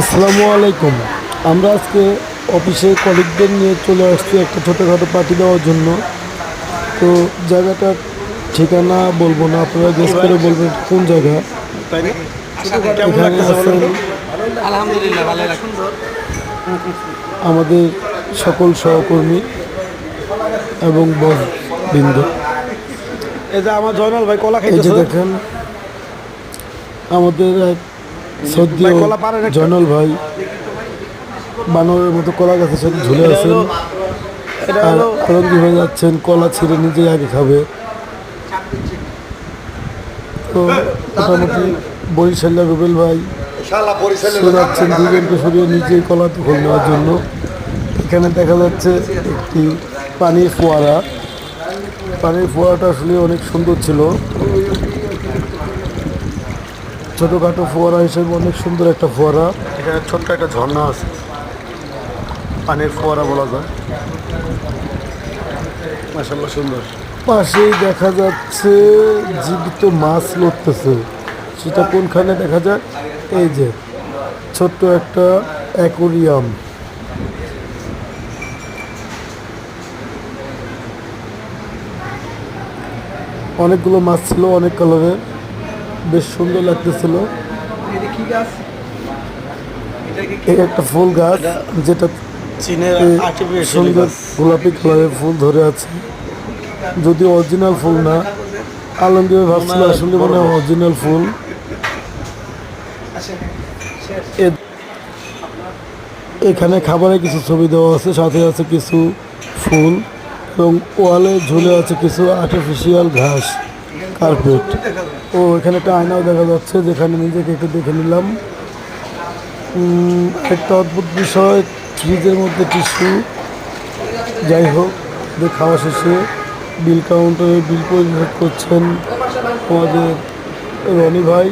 আসসালামু আলাইকুম। আমরা আজকে অফিসে কলিগদের নিয়ে চলে আসছি একটা ছোটোখাটো পার্টি দেওয়ার জন্য। তো জায়গাটার ঠিকানা বলব না আপনারা গেস করে বলবেন কোন জায়গা। এখানে আছেন আমাদের সকল সহকর্মী এবং বৃন্দ। এই যে আমার জয়নাল ভাই কলা এই যে খাইতেছে। দেখেন আমাদের এক একটা? জয়নাল ভাই বানরের মতো কলা গাছের সাথে ঝুলে আছেন। আর হয়ে যাচ্ছেন কলা ছিঁড়ে নিজেই আগে খাবে। তো মোটামুটি বরিশাল্লা রুবেল ভাই। যাচ্ছেন দুজনকে সরিয়ে নিজেই কলা খোল নেওয়ার জন্য। এখানে দেখা যাচ্ছে একটি পানির ফোয়ারা। পানির ফোয়ারাটা আসলে অনেক সুন্দর ছিল। ছোটোখাটো ফোয়ারা হিসেবে অনেক সুন্দর একটা ফোয়ারা। এখানে ছোট্ট একটা ঝর্ণা আছে। পানির ফোয়ারা বলা যায়। মাশাআল্লাহ সুন্দর। পাশেই দেখা যাচ্ছে জীবিত মাছ লড়তেছে। সেটা কোনখানে দেখা যায়? এই যে ছোট্ট একটা অ্যাকোরিয়াম। অনেকগুলো মাছ ছিল অনেক কালারের। বেশ সুন্দর লাগতেছিল। একটা ফুল গাছ যেটা চীনের সুন্দর গোলাপি কালারের ফুল ধরে আছে। যদি অরিজিনাল ফুল না আলমগীর ভাবছিল আসলে মনে অরিজিনাল ফুল। এখানে খাবারের কিছু ছবি দেওয়া আছে সাথে আছে কিছু ফুল এবং ওয়ালে ঝুলে আছে কিছু আর্টিফিশিয়াল ঘাস। কার্পেট ও, এখানে একটা আয়নাও দেখা যাচ্ছে যেখানে নিজেকে একটু দেখে নিলাম। একটা অদ্ভুত বিষয়, ফ্রিজের মধ্যে টিস্যু। যাই হোক খাওয়া শেষে বিল কাউন্টারে বিল পরিশোধ করছেন আমাদের রনি ভাই।